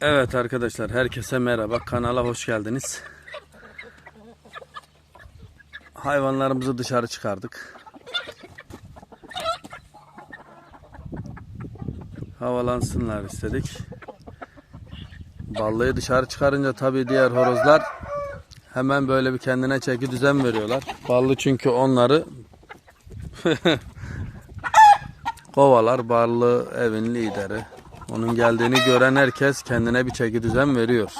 Evet arkadaşlar herkese merhaba kanala hoş geldiniz. Hayvanlarımızı dışarı çıkardık. Havalansınlar istedik. Ballıyı dışarı çıkarınca tabii diğer horozlar hemen böyle bir kendine çeki düzen veriyorlar. Ballı çünkü onları kovalar. Ballı evin lideri. Onun geldiğini gören herkes kendine bir çeki düzen veriyor.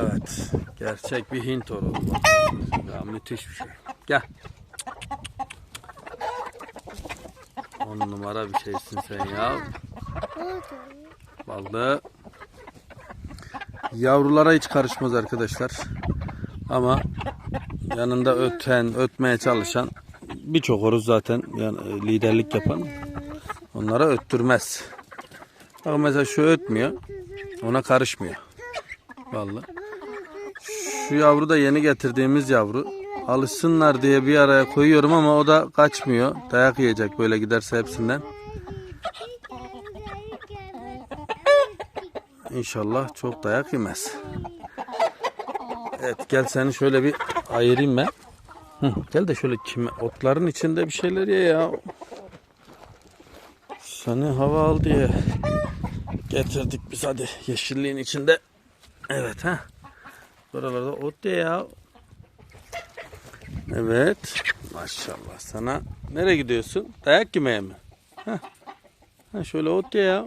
Evet. Gerçek bir Hint horozu. Ya müthiş bir şey. Gel. On numara bir şeysin sen ya. Ballı. Yavrulara hiç karışmaz arkadaşlar. Ama yanında öten, ötmeye çalışan birçok horoz zaten yani liderlik yapan onlara öttürmez. Bak mesela şu ötmüyor. Ona karışmıyor. Vallahi. Şu yavru da yeni getirdiğimiz yavru. Alışsınlar diye bir araya koyuyorum ama o da kaçmıyor. Dayak yiyecek böyle giderse hepsinden. İnşallah çok dayak yemez. Evet gel seni şöyle bir ayırayım ben. Hı, gel de şöyle kime, otların içinde bir şeyler ye ya. Seni hava al diye getirdik biz hadi yeşilliğin içinde. Evet ha. Buralarda ot ye ya. Evet. Maşallah sana. Nereye gidiyorsun? Dayak yemeye mi? Ha. ha şöyle ot ye ya.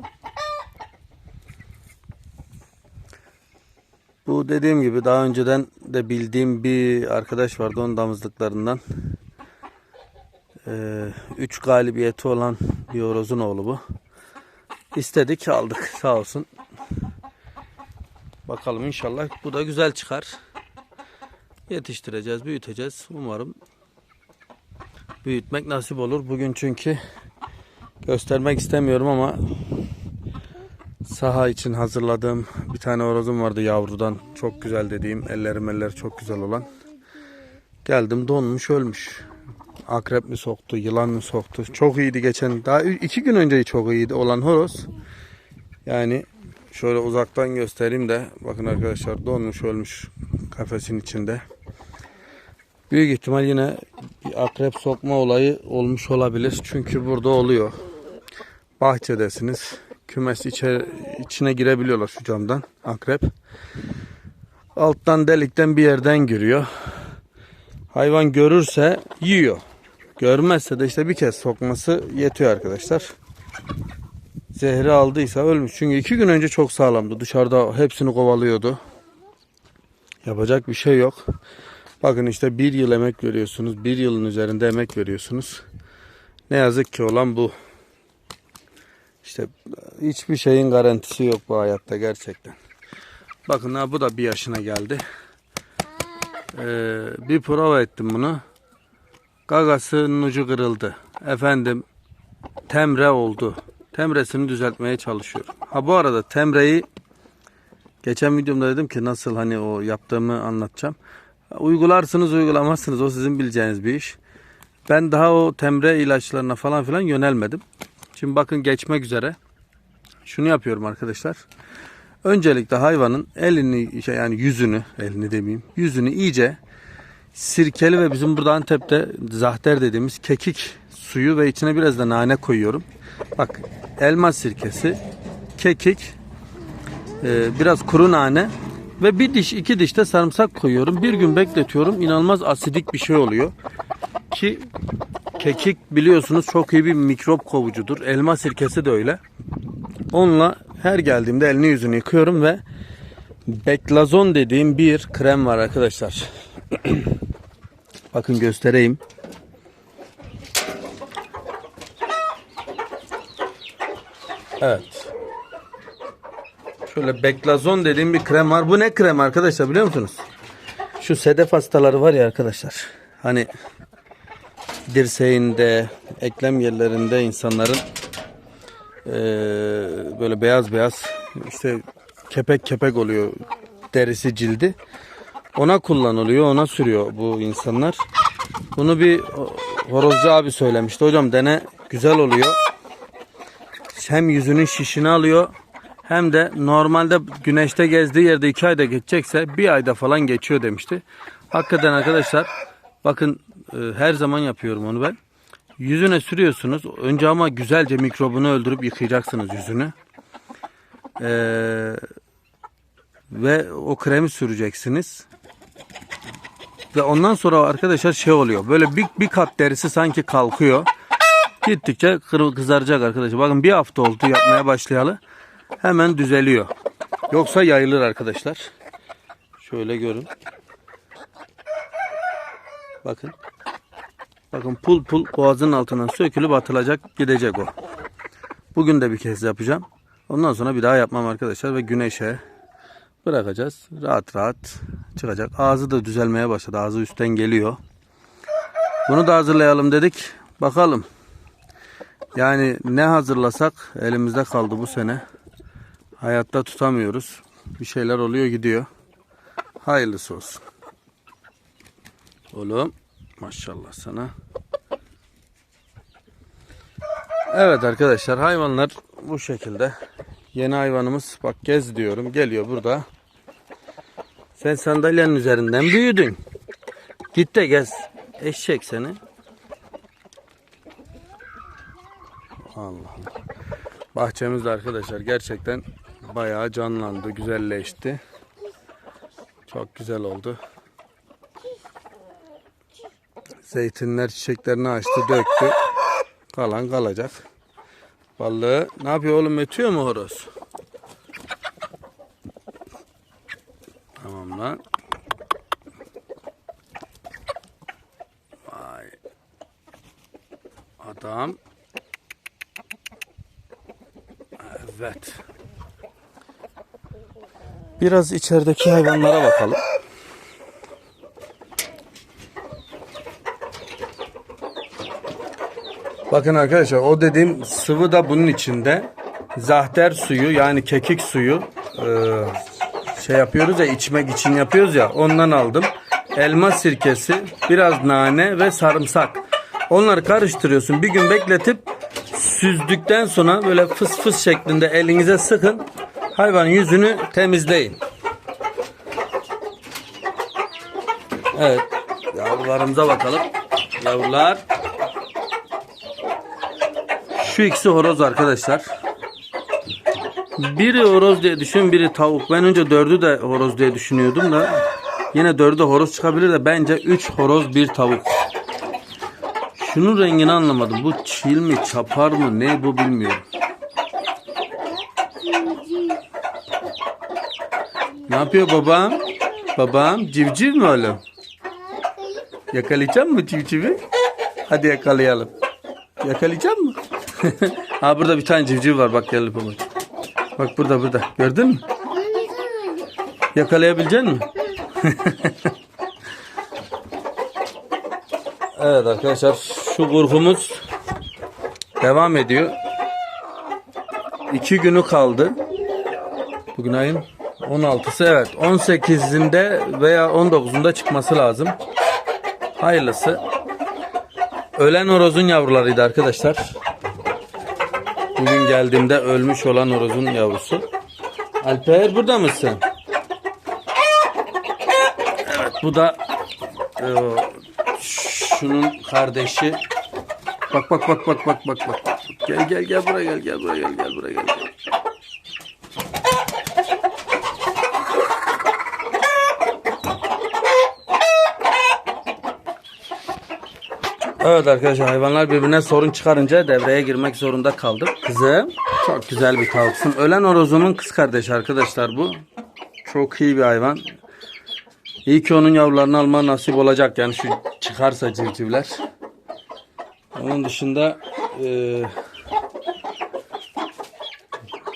Bu dediğim gibi daha önceden de bildiğim bir arkadaş vardı onun damızlıklarından. Ee, üç galibiyeti olan bir horozun oğlu bu. İstedik aldık sağ olsun. Bakalım inşallah bu da güzel çıkar. Yetiştireceğiz, büyüteceğiz. Umarım büyütmek nasip olur. Bugün çünkü göstermek istemiyorum ama saha için hazırladığım bir tane horozum vardı yavrudan. Çok güzel dediğim ellerim eller çok güzel olan. Geldim donmuş ölmüş. Akrep mi soktu, yılan mı soktu? Çok iyiydi geçen. Daha iki gün önce çok iyiydi olan horoz. Yani şöyle uzaktan göstereyim de bakın arkadaşlar donmuş ölmüş kafesin içinde. Büyük ihtimal yine bir akrep sokma olayı olmuş olabilir. Çünkü burada oluyor. Bahçedesiniz. Kümes içe, içine girebiliyorlar şu camdan akrep. Alttan delikten bir yerden giriyor. Hayvan görürse yiyor. Görmezse de işte bir kez sokması yetiyor arkadaşlar. Zehri aldıysa ölmüş. Çünkü iki gün önce çok sağlamdı. Dışarıda hepsini kovalıyordu. Yapacak bir şey yok. Bakın işte bir yıl emek veriyorsunuz. Bir yılın üzerinde emek veriyorsunuz. Ne yazık ki olan bu. İşte hiçbir şeyin garantisi yok bu hayatta gerçekten. Bakın ha bu da bir yaşına geldi. Ee, bir prova ettim bunu. Gagasının ucu kırıldı. Efendim temre oldu. Temresini düzeltmeye çalışıyorum. Ha bu arada temreyi geçen videomda dedim ki nasıl hani o yaptığımı anlatacağım. Uygularsınız uygulamazsınız o sizin bileceğiniz bir iş. Ben daha o temre ilaçlarına falan filan yönelmedim. Şimdi bakın geçmek üzere. Şunu yapıyorum arkadaşlar. Öncelikle hayvanın elini şey yani yüzünü elini demeyeyim yüzünü iyice sirkeli ve bizim burada Antep'te zahter dediğimiz kekik suyu ve içine biraz da nane koyuyorum. Bak elma sirkesi, kekik, e, biraz kuru nane ve bir diş iki diş de sarımsak koyuyorum. Bir gün bekletiyorum. İnanılmaz asidik bir şey oluyor. Ki kekik biliyorsunuz çok iyi bir mikrop kovucudur. Elma sirkesi de öyle. Onunla her geldiğimde elini yüzünü yıkıyorum ve Beklazon dediğim bir krem var arkadaşlar. Bakın göstereyim. Evet. Şöyle Beklazon dediğim bir krem var. Bu ne krem arkadaşlar biliyor musunuz? Şu sedef hastaları var ya arkadaşlar. Hani dirseğinde, eklem yerlerinde insanların eee, böyle beyaz beyaz işte kepek kepek oluyor derisi cildi. Ona kullanılıyor, ona sürüyor bu insanlar. Bunu bir horozcu abi söylemişti. Hocam dene güzel oluyor. hem yüzünün şişini alıyor hem de normalde güneşte gezdiği yerde iki ayda geçecekse bir ayda falan geçiyor demişti. Hakikaten arkadaşlar bakın e, her zaman yapıyorum onu ben. Yüzüne sürüyorsunuz. Önce ama güzelce mikrobunu öldürüp yıkayacaksınız yüzünü. Ee, ve o kremi süreceksiniz. Ve ondan sonra arkadaşlar şey oluyor. Böyle bir, bir kat derisi sanki kalkıyor. Gittikçe kızaracak arkadaşlar. Bakın bir hafta oldu yapmaya başlayalı. Hemen düzeliyor. Yoksa yayılır arkadaşlar. Şöyle görün. Bakın. Bakın pul pul boğazın altından sökülüp atılacak gidecek o. Bugün de bir kez yapacağım. Ondan sonra bir daha yapmam arkadaşlar ve güneşe bırakacağız. Rahat rahat çıkacak. Ağzı da düzelmeye başladı. Ağzı üstten geliyor. Bunu da hazırlayalım dedik. Bakalım. Yani ne hazırlasak elimizde kaldı bu sene. Hayatta tutamıyoruz. Bir şeyler oluyor gidiyor. Hayırlısı olsun. Oğlum maşallah sana. Evet arkadaşlar hayvanlar bu şekilde. Yeni hayvanımız bak gez diyorum geliyor burada. Sen sandalyenin üzerinden büyüdün. Git de gez. Eşek seni. Allah Allah. Bahçemiz arkadaşlar gerçekten bayağı canlandı, güzelleşti. Çok güzel oldu. Zeytinler çiçeklerini açtı, döktü. Kalan kalacak. Vallahi ne yapıyor oğlum ötüyor mu horoz? Adam. Evet. Biraz içerideki hayvanlara bakalım. Bakın arkadaşlar o dediğim sıvı da bunun içinde. Zahter suyu yani kekik suyu e, şey yapıyoruz ya içmek için yapıyoruz ya ondan aldım. Elma sirkesi, biraz nane ve sarımsak. Onları karıştırıyorsun. Bir gün bekletip süzdükten sonra böyle fıs fıs şeklinde elinize sıkın. Hayvanın yüzünü temizleyin. Evet. Yavrularımıza bakalım. Yavrular. Şu ikisi horoz arkadaşlar. Biri horoz diye düşün, biri tavuk. Ben önce dördü de horoz diye düşünüyordum da yine dördü horoz çıkabilir de bence üç horoz bir tavuk. Şunun rengini anlamadım. Bu çil mi, çapar mı, ne bu bilmiyorum. Ne yapıyor babam? Babam civciv mi oğlum? Yakalayacak mı civcivi? Hadi yakalayalım. Yakalayacak mı? ha burada bir tane civciv var bak gel babacığım. Bak burada burada. Gördün mü? Yakalayabilecek mi? evet arkadaşlar şu kurgumuz devam ediyor. İki günü kaldı. Bugün ayın 16'sı evet 18'inde veya 19'unda çıkması lazım. Hayırlısı. Ölen horozun yavrularıydı arkadaşlar. Bugün geldiğimde ölmüş olan horozun yavrusu. Alper burada mısın? Evet bu da e, şunun kardeşi. Bak bak bak bak bak bak bak. Gel gel gel buraya gel gel buraya gel gel buraya gel. Evet arkadaşlar hayvanlar birbirine sorun çıkarınca devreye girmek zorunda kaldık. Kızım çok güzel bir tavuksun. Ölen horozumun kız kardeşi arkadaşlar bu. Çok iyi bir hayvan. İyi ki onun yavrularını alma nasip olacak yani şu çıkarsa civcivler. Onun dışında eee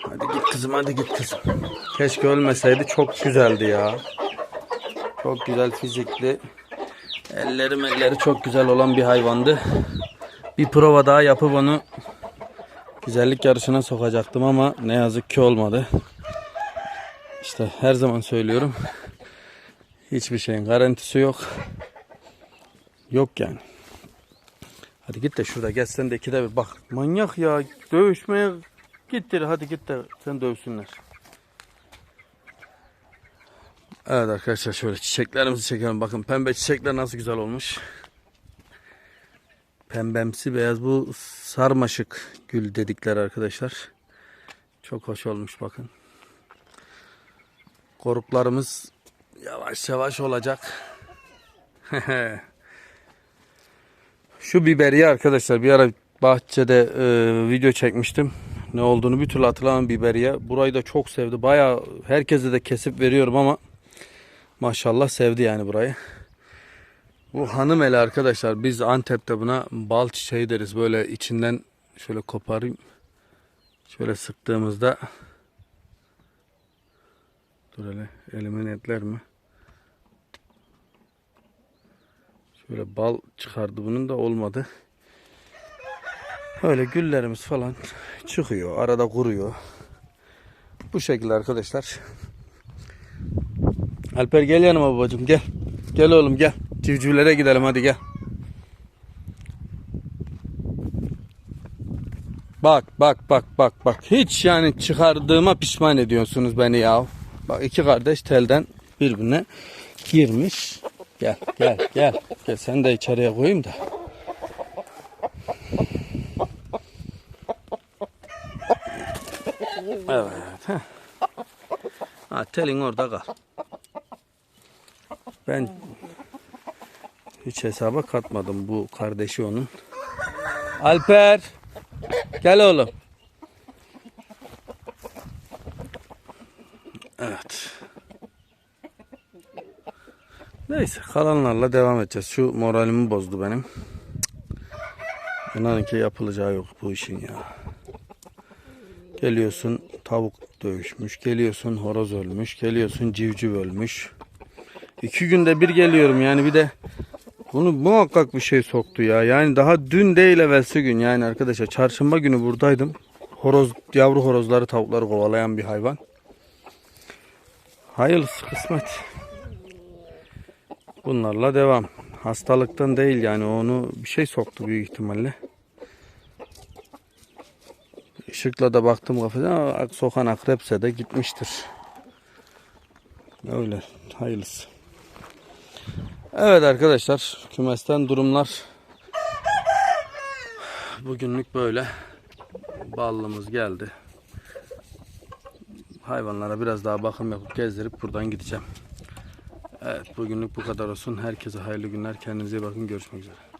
hadi git kızım hadi git kızım. Keşke ölmeseydi çok güzeldi ya. Çok güzel fizikli. Elleri elleri çok güzel olan bir hayvandı. Bir prova daha yapıp onu güzellik yarışına sokacaktım ama ne yazık ki olmadı. İşte her zaman söylüyorum. Hiçbir şeyin garantisi yok. Yok yani. Hadi git de şurada gel sen de ikide bir bak. Manyak ya dövüşmeye Git deri hadi git de sen dövsünler. Evet arkadaşlar şöyle çiçeklerimizi çekelim. Bakın pembe çiçekler nasıl güzel olmuş. Pembemsi beyaz bu sarmaşık gül dedikleri arkadaşlar. Çok hoş olmuş bakın. Koruklarımız yavaş yavaş olacak. Şu biberiye arkadaşlar bir ara bahçede e, video çekmiştim. Ne olduğunu bir türlü hatırlamam biberiye. Burayı da çok sevdi. Bayağı herkese de kesip veriyorum ama maşallah sevdi yani burayı. Bu hanım eli arkadaşlar biz Antep'te buna bal çiçeği deriz. Böyle içinden şöyle koparayım. Şöyle sıktığımızda Dur hele elime netler mi? Şöyle bal çıkardı bunun da olmadı. Öyle güllerimiz falan çıkıyor. Arada kuruyor. Bu şekilde arkadaşlar. Alper gel yanıma babacığım gel. Gel oğlum gel. Civcivlere gidelim hadi gel. Bak bak bak bak bak. Hiç yani çıkardığıma pişman ediyorsunuz beni ya. Bak iki kardeş telden birbirine girmiş. Gel gel gel. Gel sen de içeriye koyayım da. Evet. heh. Ha, telin orada kal. Ben hiç hesaba katmadım bu kardeşi onun. Alper. Gel oğlum. Evet. Neyse kalanlarla devam edeceğiz. Şu moralimi bozdu benim. İnanın ki yapılacağı yok bu işin ya. Geliyorsun tavuk dövüşmüş, geliyorsun horoz ölmüş, geliyorsun civciv ölmüş. İki günde bir geliyorum yani bir de bunu muhakkak bir şey soktu ya. Yani daha dün değil evvelsi gün yani arkadaşlar çarşamba günü buradaydım. Horoz, yavru horozları tavukları kovalayan bir hayvan. Hayırlısı kısmet. Bunlarla devam. Hastalıktan değil yani onu bir şey soktu büyük ihtimalle. Işıkla da baktım kafasına sokan akrepse de gitmiştir. Öyle hayırlısı. Evet arkadaşlar kümesten durumlar bugünlük böyle. Ballımız geldi. Hayvanlara biraz daha bakım yapıp gezdirip buradan gideceğim. Evet bugünlük bu kadar olsun. Herkese hayırlı günler. Kendinize iyi bakın. Görüşmek üzere.